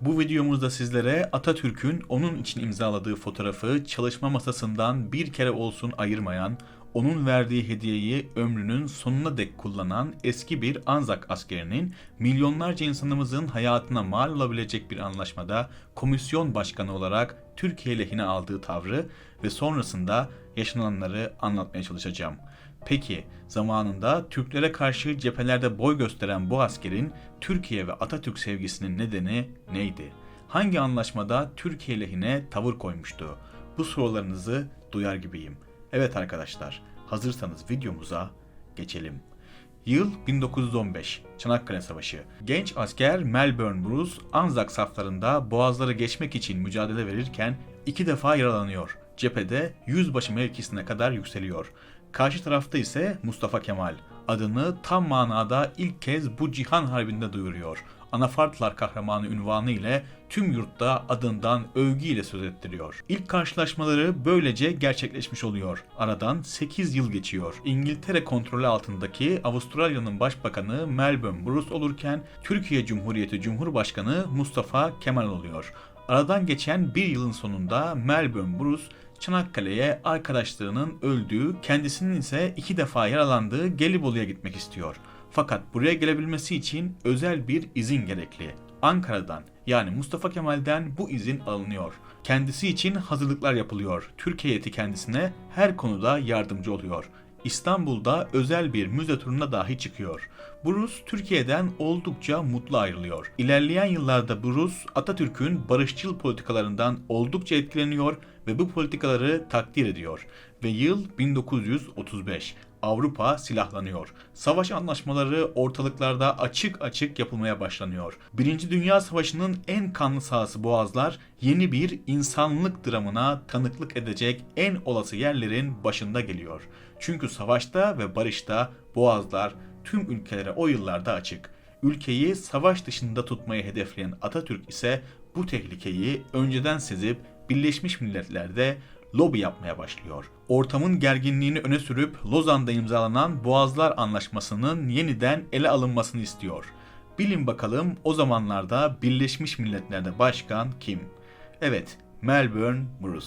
Bu videomuzda sizlere Atatürk'ün onun için imzaladığı fotoğrafı çalışma masasından bir kere olsun ayırmayan, onun verdiği hediyeyi ömrünün sonuna dek kullanan eski bir Anzak askerinin milyonlarca insanımızın hayatına mal olabilecek bir anlaşmada komisyon başkanı olarak Türkiye lehine aldığı tavrı ve sonrasında yaşananları anlatmaya çalışacağım. Peki zamanında Türklere karşı cephelerde boy gösteren bu askerin Türkiye ve Atatürk sevgisinin nedeni neydi? Hangi anlaşmada Türkiye lehine tavır koymuştu? Bu sorularınızı duyar gibiyim. Evet arkadaşlar, hazırsanız videomuza geçelim. Yıl 1915, Çanakkale Savaşı. Genç asker Melbourne Bruce, Anzak saflarında boğazları geçmek için mücadele verirken iki defa yaralanıyor. Cephede yüzbaşı mevkisine kadar yükseliyor. Karşı tarafta ise Mustafa Kemal adını tam manada ilk kez bu cihan harbinde duyuruyor. Anafartlar kahramanı ünvanı ile tüm yurtta adından övgüyle söz ettiriyor. İlk karşılaşmaları böylece gerçekleşmiş oluyor. Aradan 8 yıl geçiyor. İngiltere kontrolü altındaki Avustralya'nın başbakanı Melbourne Bruce olurken Türkiye Cumhuriyeti Cumhurbaşkanı Mustafa Kemal oluyor. Aradan geçen bir yılın sonunda Melbourne Bruce Çanakkale'ye arkadaşlarının öldüğü, kendisinin ise iki defa yaralandığı Gelibolu'ya gitmek istiyor. Fakat buraya gelebilmesi için özel bir izin gerekli. Ankara'dan yani Mustafa Kemal'den bu izin alınıyor. Kendisi için hazırlıklar yapılıyor. Türk heyeti kendisine her konuda yardımcı oluyor. İstanbul'da özel bir müze turuna dahi çıkıyor. Bruce Türkiye'den oldukça mutlu ayrılıyor. İlerleyen yıllarda Bruce Atatürk'ün barışçıl politikalarından oldukça etkileniyor ve bu politikaları takdir ediyor. Ve yıl 1935. Avrupa silahlanıyor. Savaş anlaşmaları ortalıklarda açık açık yapılmaya başlanıyor. Birinci Dünya Savaşı'nın en kanlı sahası Boğazlar yeni bir insanlık dramına tanıklık edecek en olası yerlerin başında geliyor. Çünkü savaşta ve barışta Boğazlar tüm ülkelere o yıllarda açık. Ülkeyi savaş dışında tutmayı hedefleyen Atatürk ise bu tehlikeyi önceden sezip Birleşmiş Milletler'de lobi yapmaya başlıyor. Ortamın gerginliğini öne sürüp Lozan'da imzalanan Boğazlar Anlaşması'nın yeniden ele alınmasını istiyor. Bilin bakalım o zamanlarda Birleşmiş Milletler'de başkan kim? Evet, Melbourne Bruce.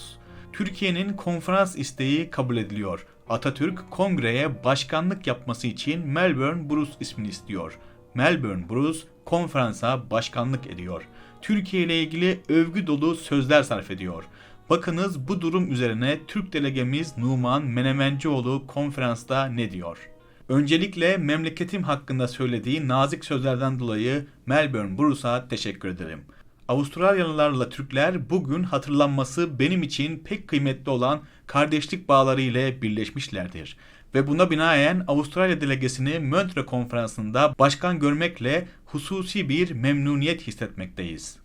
Türkiye'nin konferans isteği kabul ediliyor. Atatürk kongreye başkanlık yapması için Melbourne Bruce ismini istiyor. Melbourne Bruce konferansa başkanlık ediyor. Türkiye ile ilgili övgü dolu sözler sarf ediyor. Bakınız bu durum üzerine Türk delegemiz Numan Menemencioğlu konferansta ne diyor? Öncelikle memleketim hakkında söylediği nazik sözlerden dolayı Melbourne Bruce'a teşekkür ederim. Avustralyalılarla Türkler bugün hatırlanması benim için pek kıymetli olan kardeşlik bağları ile birleşmişlerdir. Ve buna binaen Avustralya delegesini Montre konferansında başkan görmekle hususi bir memnuniyet hissetmekteyiz.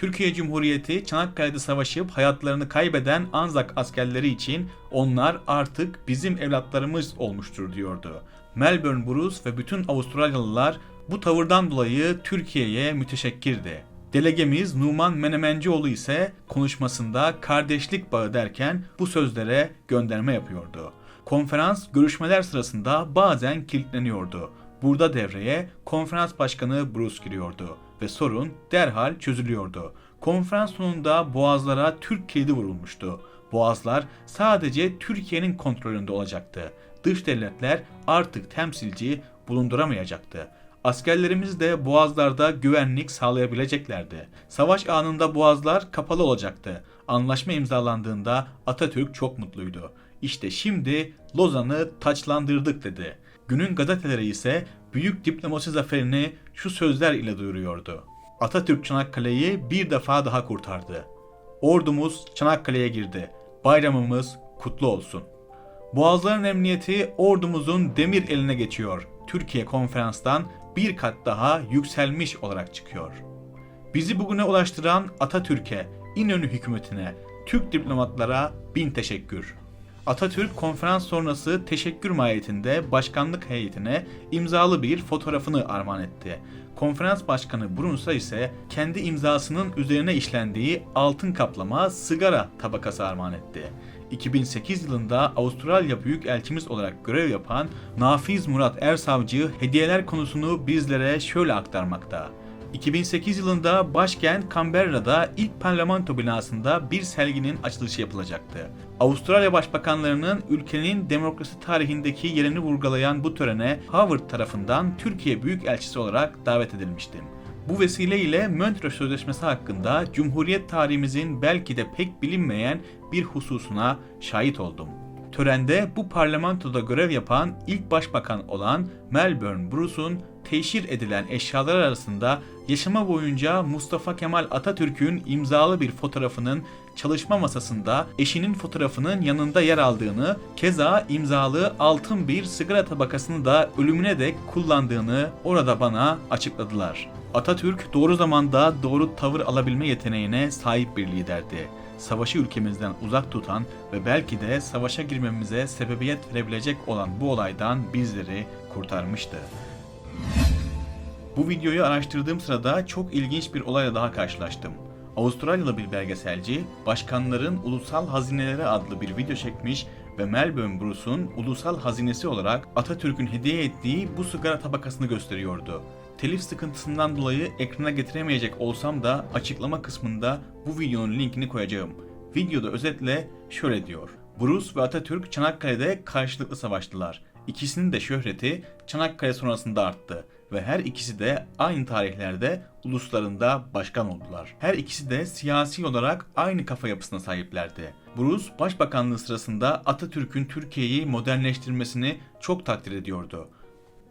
Türkiye Cumhuriyeti Çanakkale'de savaşıp hayatlarını kaybeden Anzak askerleri için onlar artık bizim evlatlarımız olmuştur diyordu. Melbourne Bruce ve bütün Avustralyalılar bu tavırdan dolayı Türkiye'ye müteşekkirdi. Delegemiz Numan Menemencioğlu ise konuşmasında kardeşlik bağı derken bu sözlere gönderme yapıyordu. Konferans görüşmeler sırasında bazen kilitleniyordu. Burada devreye konferans başkanı Bruce giriyordu ve sorun derhal çözülüyordu. Konferans sonunda boğazlara Türk kilidi vurulmuştu. Boğazlar sadece Türkiye'nin kontrolünde olacaktı. Dış devletler artık temsilci bulunduramayacaktı. Askerlerimiz de boğazlarda güvenlik sağlayabileceklerdi. Savaş anında boğazlar kapalı olacaktı. Anlaşma imzalandığında Atatürk çok mutluydu. İşte şimdi Lozan'ı taçlandırdık dedi. Günün gazeteleri ise büyük diplomasi zaferini şu sözler ile duyuruyordu. Atatürk Çanakkale'yi bir defa daha kurtardı. Ordumuz Çanakkale'ye girdi. Bayramımız kutlu olsun. Boğazların emniyeti ordumuzun demir eline geçiyor. Türkiye konferanstan bir kat daha yükselmiş olarak çıkıyor. Bizi bugüne ulaştıran Atatürk'e, İnönü hükümetine, Türk diplomatlara bin teşekkür. Atatürk konferans sonrası teşekkür mahiyetinde başkanlık heyetine imzalı bir fotoğrafını armağan etti. Konferans başkanı Brunsa ise kendi imzasının üzerine işlendiği altın kaplama sigara tabakası armağan etti. 2008 yılında Avustralya Büyükelçimiz olarak görev yapan Nafiz Murat Ersavcı hediyeler konusunu bizlere şöyle aktarmakta. 2008 yılında başkent Canberra'da ilk parlamento binasında bir serginin açılışı yapılacaktı. Avustralya başbakanlarının ülkenin demokrasi tarihindeki yerini vurgulayan bu törene Harvard tarafından Türkiye Büyükelçisi olarak davet edilmiştim. Bu vesileyle Montreux Sözleşmesi hakkında Cumhuriyet tarihimizin belki de pek bilinmeyen bir hususuna şahit oldum. Törende bu parlamentoda görev yapan ilk başbakan olan Melbourne Bruce'un teşhir edilen eşyalar arasında yaşama boyunca Mustafa Kemal Atatürk'ün imzalı bir fotoğrafının çalışma masasında eşinin fotoğrafının yanında yer aldığını, keza imzalı altın bir sigara tabakasını da ölümüne dek kullandığını orada bana açıkladılar. Atatürk doğru zamanda doğru tavır alabilme yeteneğine sahip bir liderdi. Savaşı ülkemizden uzak tutan ve belki de savaşa girmemize sebebiyet verebilecek olan bu olaydan bizleri kurtarmıştı. Bu videoyu araştırdığım sırada çok ilginç bir olayla daha karşılaştım. Avustralyalı bir belgeselci, Başkanların Ulusal Hazineleri adlı bir video çekmiş ve Melbourne Bruce'un ulusal hazinesi olarak Atatürk'ün hediye ettiği bu sigara tabakasını gösteriyordu. Telif sıkıntısından dolayı ekrana getiremeyecek olsam da açıklama kısmında bu videonun linkini koyacağım. Videoda özetle şöyle diyor. Bruce ve Atatürk Çanakkale'de karşılıklı savaştılar. İkisinin de şöhreti Çanakkale sonrasında arttı ve her ikisi de aynı tarihlerde uluslarında başkan oldular. Her ikisi de siyasi olarak aynı kafa yapısına sahiplerdi. Bruce başbakanlığı sırasında Atatürk'ün Türkiye'yi modernleştirmesini çok takdir ediyordu.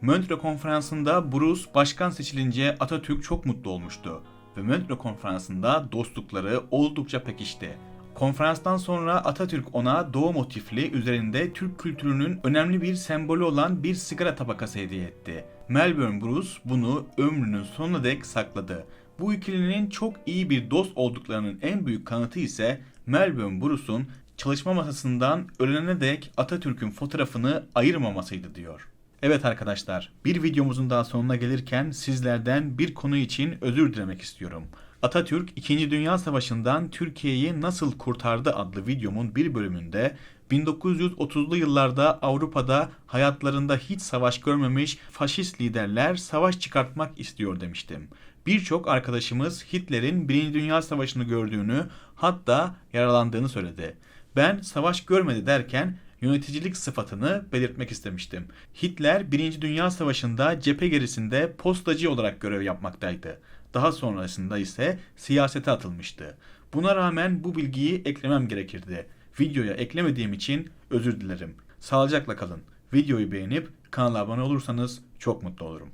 Montreux konferansında Bruce başkan seçilince Atatürk çok mutlu olmuştu ve Montreux konferansında dostlukları oldukça pekişti. Konferanstan sonra Atatürk ona doğu motifli üzerinde Türk kültürünün önemli bir sembolü olan bir sigara tabakası hediye etti. Melbourne Bruce bunu ömrünün sonuna dek sakladı. Bu ikilinin çok iyi bir dost olduklarının en büyük kanıtı ise Melbourne Bruce'un çalışma masasından ölene dek Atatürk'ün fotoğrafını ayırmamasıydı diyor. Evet arkadaşlar, bir videomuzun daha sonuna gelirken sizlerden bir konu için özür dilemek istiyorum. Atatürk 2. Dünya Savaşı'ndan Türkiye'yi nasıl kurtardı adlı videomun bir bölümünde 1930'lu yıllarda Avrupa'da hayatlarında hiç savaş görmemiş faşist liderler savaş çıkartmak istiyor demiştim. Birçok arkadaşımız Hitler'in 1. Dünya Savaşı'nı gördüğünü hatta yaralandığını söyledi. Ben savaş görmedi derken yöneticilik sıfatını belirtmek istemiştim. Hitler 1. Dünya Savaşı'nda cephe gerisinde postacı olarak görev yapmaktaydı. Daha sonrasında ise siyasete atılmıştı. Buna rağmen bu bilgiyi eklemem gerekirdi. Videoya eklemediğim için özür dilerim. Sağlıcakla kalın. Videoyu beğenip kanala abone olursanız çok mutlu olurum.